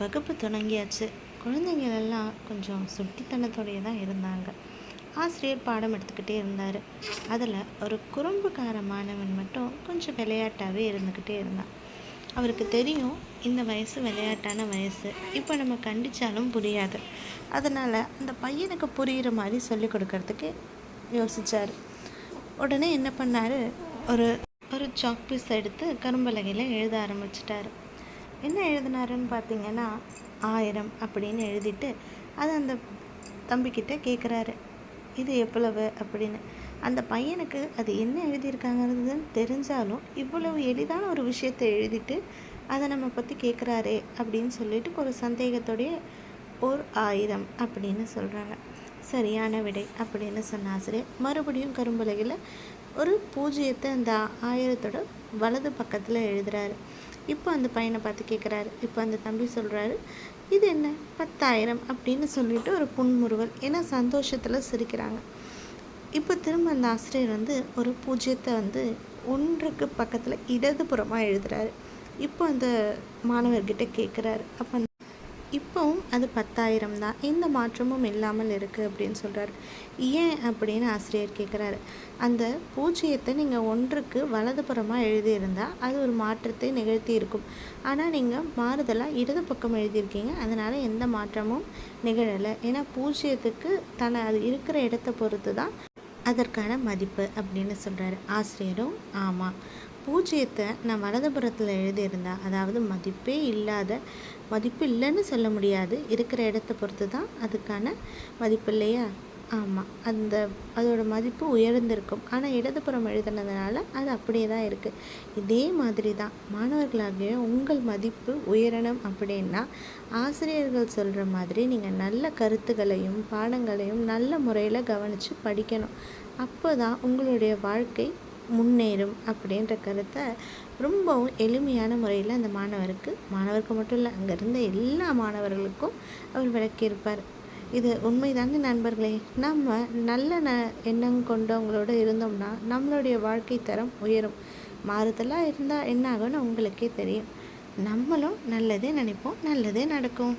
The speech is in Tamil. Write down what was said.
வகுப்பு தொடங்கியாச்சு. குழந்தைங்கள் எல்லாம் கொஞ்சம் சுட்டித்தனத்தோடையே தான் இருந்தாங்க. ஆசிரியர் பாடம் எடுத்துக்கிட்டே இருந்தார். அதில் ஒரு குறும்புக்கார மாணவன் மட்டும் கொஞ்சம் விளையாட்டாகவே இருந்துக்கிட்டே இருந்தான். அவருக்கு தெரியும் இந்த வயசு விளையாட்டான வயசு. இப்போ நம்ம கண்டித்தாலும் புரியாது. அதனால் அந்த பையனுக்கு புரிகிற மாதிரி சொல்லி கொடுக்கறதுக்கு யோசித்தார் உடனே என்ன பண்ணார்? ஒரு ஒரு சாக் பீஸ் எடுத்து கரும்பலகையில் எழுத ஆரம்பிச்சிட்டாரு. என்ன எழுதினாருன்னு பார்த்தீங்கன்னா ஆயிரம் அப்படின்னு எழுதிட்டு அதை அந்த தம்பிக்கிட்ட கேட்குறாரு இது எவ்வளவு அப்படின்னு. அந்த பையனுக்கு அது என்ன எழுதியிருக்காங்கிறது தெரிஞ்சாலும் இவ்வளவு எளிதான ஒரு விஷயத்தை எழுதிட்டு அதை நம்ம பற்றி கேட்குறாரே அப்படின்னு சொல்லிட்டு ஒரு சந்தேகத்தோடைய ஓர் ஆயிரம் அப்படின்னு சொல்கிறாங்க சரியான விடை அப்படின்னு சொன்ன ஆசிரியர். மறுபடியும் கரும்பலகையில் ஒரு பூஜ்ஜியத்தை அந்த ஆயிரத்தோட வலது பக்கத்தில் எழுதுறாரு. இப்போ அந்த பையனை பார்த்து கேட்குறாரு இப்போ அந்த தம்பி சொல்கிறாரு இது என்ன? பத்தாயிரம் அப்படின்னு சொல்லிட்டு ஒரு புன்முறுவல். ஏன்னா சந்தோஷத்தில் சிரிக்கிறாங்க. இப்போ திரும்ப அந்த ஆசிரியர் வந்து ஒரு பூஜ்ஜியத்தை வந்து ஒன்றுக்கு பக்கத்தில் இடதுபுறமாக எழுதுகிறாரு இப்போ அந்த மாணவர்கிட்ட கேட்குறாரு அப்போ இப்போவும் அது பத்தாயிரம் தான். எந்த மாற்றமும் இல்லாமல் இருக்குது அப்படின்னு சொல்கிறாரு ஏன் அப்படின்னு ஆசிரியர் கேட்குறாரு அந்த பூஜ்ஜியத்தை நீங்கள் ஒன்றுக்கு வலதுபுறமாக எழுதியிருந்தால் அது ஒரு மாற்றத்தை நிகழ்த்தி இருக்கும் ஆனால் நீங்கள் மாறுதலாக இடது பக்கம் எழுதியிருக்கீங்க. அதனால் எந்த மாற்றமும் நிகழலை. ஏன்னா பூஜ்ஜியத்துக்கு தன்னை அது இருக்கிற இடத்த பொறுத்து தான் அதற்கான மதிப்பு அப்படின்னு சொல்கிறாரு ஆசிரியரும் ஆமாம் பூஜ்ஜியத்தை நான் வலதுபுறத்தில் எழுதியிருந்தா அதாவது மதிப்பே இல்லாத மதிப்பு இல்லைன்னு சொல்ல முடியாது. இருக்கிற இடத்த பொறுத்து தான் அதுக்கான மதிப்பு இல்லையா? ஆமாம் அந்த அதோட மதிப்பு உயர்ந்திருக்கும். ஆனால் இடதுபுறம் எழுதுனதுனால அது அப்படியே தான் இருக்குது இதே மாதிரி தான் மாணவர்களாகிய உங்கள் மதிப்பு உயரணும் அப்படின்னா ஆசிரியர்கள் சொல்கிற மாதிரி நீங்கள் நல்ல கருத்துக்களையும் பாடங்களையும் நல்ல முறையில் கவனித்து படிக்கணும். அப்போ தான் உங்களுடைய வாழ்க்கை முன்னேறும் அப்படின்ற கருத்தை ரொம்பவும் எளிமையான முறையில் அந்த மாணவருக்கு மாணவருக்கு மட்டும் இல்லை அங்கே இருந்த எல்லா மாணவர்களுக்கும் அவர் விளக்கியிருப்பார். இது உண்மைதானே நண்பர்களே. நம்ம நல்ல ந எண்ணம் கொண்டவங்களோட இருந்தோம்னா நம்மளுடைய வாழ்க்கை தரம் உயரும். மாறுதலாக இருந்தால் என்ன ஆகும்னு உங்களுக்கே தெரியும். நம்மளும் நல்லதே நினைப்போம் நல்லதே நடக்கும்.